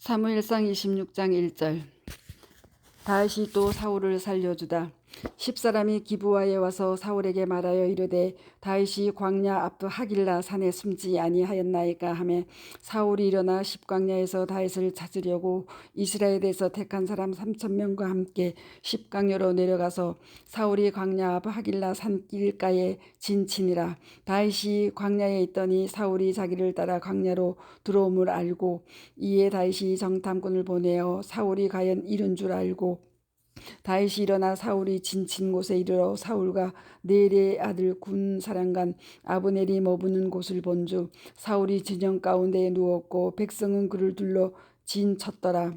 사무엘상 26장 1절. 다시 또 사울을 살려주다 십사람이 기부하에 와서 사울에게 말하여 이르되 다윗이 광야 앞 하길라 산에 숨지 아니하였나이까 하매 사울이 일어나 십광야에서 다윗을 찾으려고 이스라엘에서 택한 사람 삼천 명과 함께 십광야로 내려가서 사울이 광야 앞 하길라 산 길가에 진친이라. 다윗이 광야에 있더니 사울이 자기를 따라 광야로 들어옴을 알고 이에 다윗이 정탐꾼을 보내어 사울이 과연 이른 줄 알고 다윗이 일어나 사울이 진친 곳에 이르러 사울과 네레의 아들 군 사령관 아브넬이 머무는 곳을 본즉 사울이 진영 가운데에 누웠고 백성은 그를 둘러 진쳤더라.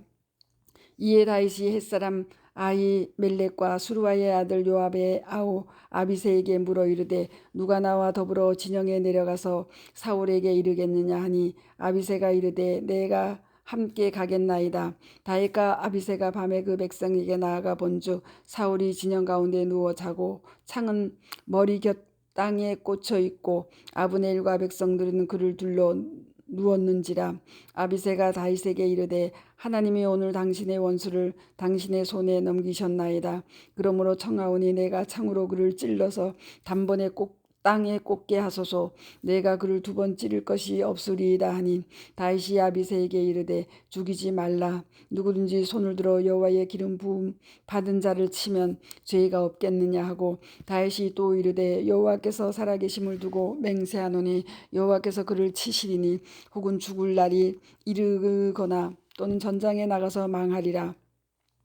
이에 다윗이 햇사람 아이 멜렉과 수루아의 아들 요압의 아우 아비세에게 물어 이르되 누가 나와 더불어 진영에 내려가서 사울에게 이르겠느냐 하니 아비세가 이르되 내가 함께 가겠나이다. 다윗과 아비세가 밤에 그 백성에게 나아가 본즉 사울이 진영 가운데 누워 자고 창은 머리 곁 땅에 꽂혀 있고 아브넬과 백성들은 그를 둘러 누웠는지라 아비세가 다윗에게 이르되 하나님이 오늘 당신의 원수를 당신의 손에 넘기셨나이다. 그러므로 청하오니 내가 창으로 그를 찔러서 단번에 꼭 땅에 꽂게 하소서. 내가 그를 두 번 찌를 것이 없으리이다 하니 다윗이 아비세에게 이르되 죽이지 말라. 누구든지 손을 들어 여호와의 기름 부음 받은 자를 치면 죄가 없겠느냐 하고 다윗이 또 이르되 여호와께서 살아계심을 두고 맹세하노니 여호와께서 그를 치시리니 혹은 죽을 날이 이르거나 또는 전장에 나가서 망하리라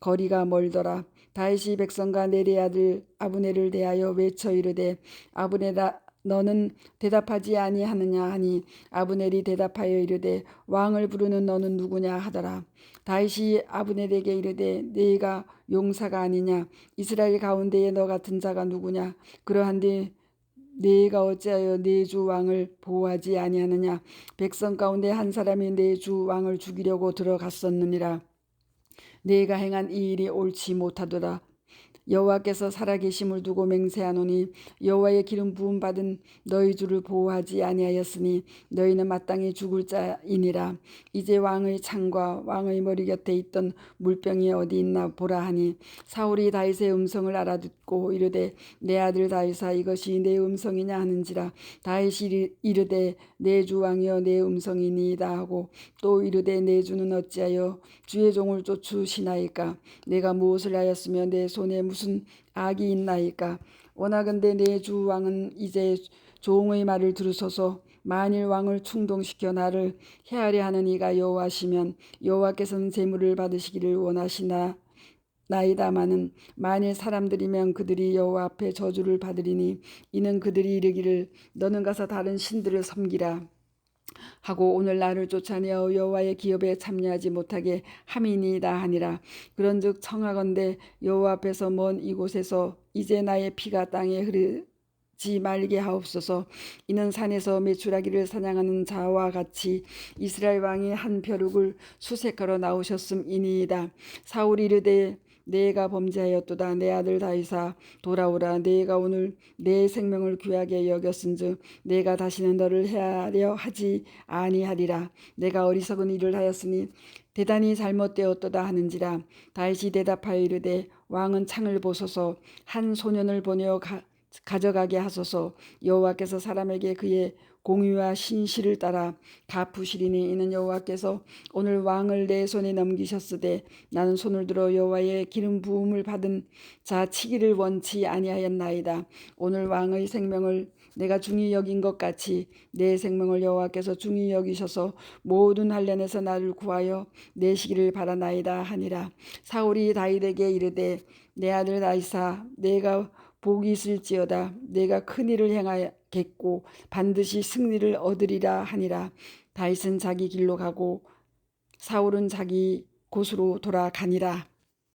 거리가 멀더라. 다윗이 백성과 내리 아들 아브네를 대하여 외쳐 이르되 아브네라 너는 대답하지 아니하느냐 하니 아브넬이 대답하여 이르되 왕을 부르는 너는 누구냐 하더라. 다윗이 아브넬에게 이르되 네가 용사가 아니냐 이스라엘 가운데에 너 같은 자가 누구냐 그러한데 네가 어찌하여 네 주 왕을 보호하지 아니하느냐 백성 가운데 한 사람이 네 주 왕을 죽이려고 들어갔었느니라 네가 행한 이 일이 옳지 못하도다. 여호와께서 살아계심을 두고 맹세하노니 여호와의 기름 부음 받은 너희 주를 보호하지 아니하였으니 너희는 마땅히 죽을 자이니라. 이제 왕의 창과 왕의 머리 곁에 있던 물병이 어디 있나 보라 하니 사울이 다윗의 음성을 알아듣고 이르되 내 아들 다윗아 이것이 내 음성이냐 하는지라. 다윗이 이르되 내 주 왕이여 내 음성이니이다 하고 또 이르되 내 주는 어찌하여 주의 종을 쫓으시나이까? 내가 무엇을 하였으며 내 손에 무슨 악이 있나이까? 원하건대 내 주 왕은 이제 종의 말을 들으소서 만일 왕을 충동시켜 나를 헤아려 하는 이가 여호와시면 여호와께서는 재물을 받으시기를 원하시나? 나이다마는 만일 사람들이면 그들이 여호와 앞에 저주를 받으리니 이는 그들이 이르기를 너는 가서 다른 신들을 섬기라 하고 오늘 나를 쫓아내어 여호와의 기업에 참여하지 못하게 함이니이다 하니라. 그런즉 청하건대 여호와 앞에서 먼 이곳에서 이제 나의 피가 땅에 흐르 지 말게 하옵소서. 이는 산에서 매출하기를 사냥하는 자와 같이 이스라엘 왕이 한 벼룩을 수색하러 나오셨음이니이다. 사울이 이르되 내가 범죄하였도다. 내 아들 다이사 돌아오라. 내가 오늘 내 생명을 귀하게 여겼은즉 내가 다시는 너를 헤아려 하지 아니하리라. 내가 어리석은 일을 하였으니 대단히 잘못되었도다 하는지라. 다윗이 대답하여 이르되 왕은 창을 보소서. 한 소년을 보내어 가, 가져가게 하소서. 여호와께서 사람에게 그의 공의와 신실을 따라 갚으시리니 이는 여호와께서 오늘 왕을 내 손에 넘기셨으되 나는 손을 들어 여호와의 기름 부음을 받은 자 치기를 원치 아니하였나이다. 오늘 왕의 생명을 내가 중히 여긴 것 같이 내 생명을 여호와께서 중히 여기셔서 모든 한련에서 나를 구하여 내시기를 바라나이다 하니라. 사울이 다윗에게 이르되 내 아들 다윗아 내가 복이 있을지어다 내가 큰 일을 행하겠고 반드시 승리를 얻으리라 하니라 다윗은 자기 길로 가고 사울은 자기 곳으로 돌아가니라.